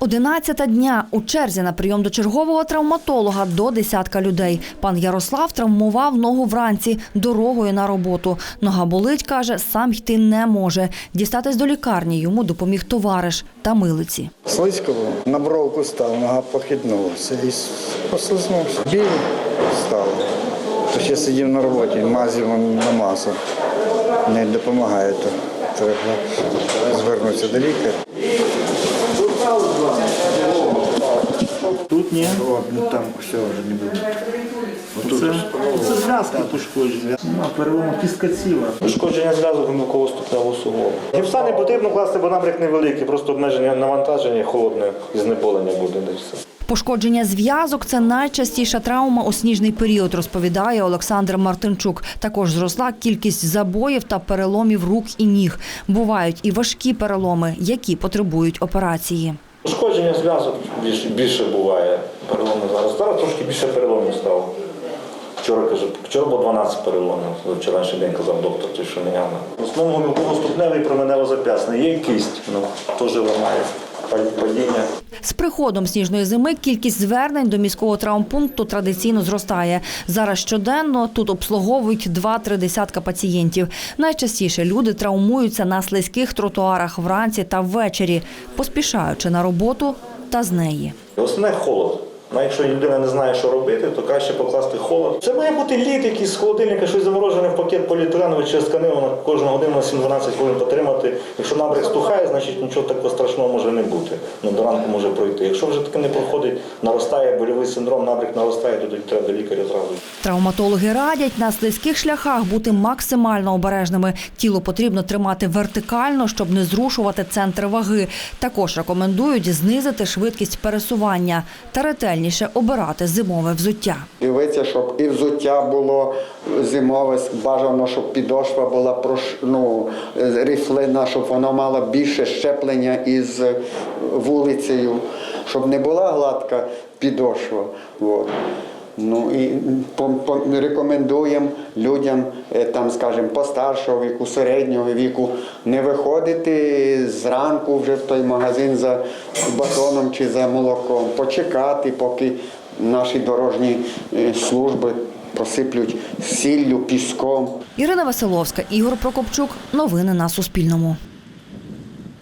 Одинадцята дня у черзі на прийом до чергового травматолога до десятка людей. Пан Ярослав травмував ногу вранці дорогою на роботу. Нога болить, каже, сам йти не може. Дістатись до лікарні йому допоміг товариш та милиці. Слизько. На бровку став, нога похитнулася і послизнувся. Біль став. То ще сидів на роботі, мазів на масу. Не допомагає, то треба звернутися до лікаря. Тут ні. От, ну там все вже не буде. Це, це зв'язка пошкодження. Ну, перелому кістка ціла. Пошкодження зв'язок мілкового ступневого суглобу. Гіпса не потрібно класти, бо набряк невеликий, просто обмеження навантаження, холодне і знеболення буде. де все. Пошкодження зв'язок це найчастіша травма у сніжний період, розповідає Олександр Мартинчук. Також зросла кількість забоїв та переломів рук і ніг. Бувають і важкі переломи, які потребують операції. Пошкодження зв'язок більше, більше буває. Переломи зараз. Зараз трошки більше переломів стало. Вчора кажу, вчора було 12 переломів. Вчорашній день казав доктор, той, що міняв. В основному мілково-ступневий променево зап'ясний. Є кість, ну, теж ламає падіння. З приходом сніжної зими кількість звернень до міського травмпункту традиційно зростає. Зараз щоденно тут обслуговують 2-3 десятка пацієнтів. Найчастіше люди травмуються на слизьких тротуарах вранці та ввечері, поспішаючи на роботу та з неї. Основне холод. Ну, якщо людина не знає, що робити, то краще покласти холод. Це має бути лід якийсь з холодильника, щось заморожене в пакет поліетиленовий чи тканину кожну годину на 7-12 хвилин потримати. Якщо набряк стухає, значить нічого такого страшного може не бути. Ну, до ранку може пройти. Якщо вже таке не проходить, наростає больовий синдром, набряк наростає, то тоді треба до лікаря зразу. Травматологи радять на слизьких шляхах бути максимально обережними. Тіло потрібно тримати вертикально, щоб не зрушувати центр ваги. Також рекомендують знизити швидкість пересування та ретельніше обирати зимове взуття. Дивиться, щоб і взуття було зимове, бажано, щоб підошва була ну, рифлина, щоб вона мала більше щеплення із вулицею, щоб не була гладка підошва. От. Ну і по, рекомендуємо людям, е, там, скажімо, постаршого віку, середнього віку, не виходити зранку вже в той магазин за батоном чи за молоком, почекати, поки наші дорожні е, служби посиплють сіллю, піском. Ірина Василовська, Ігор Прокопчук. Новини на Суспільному.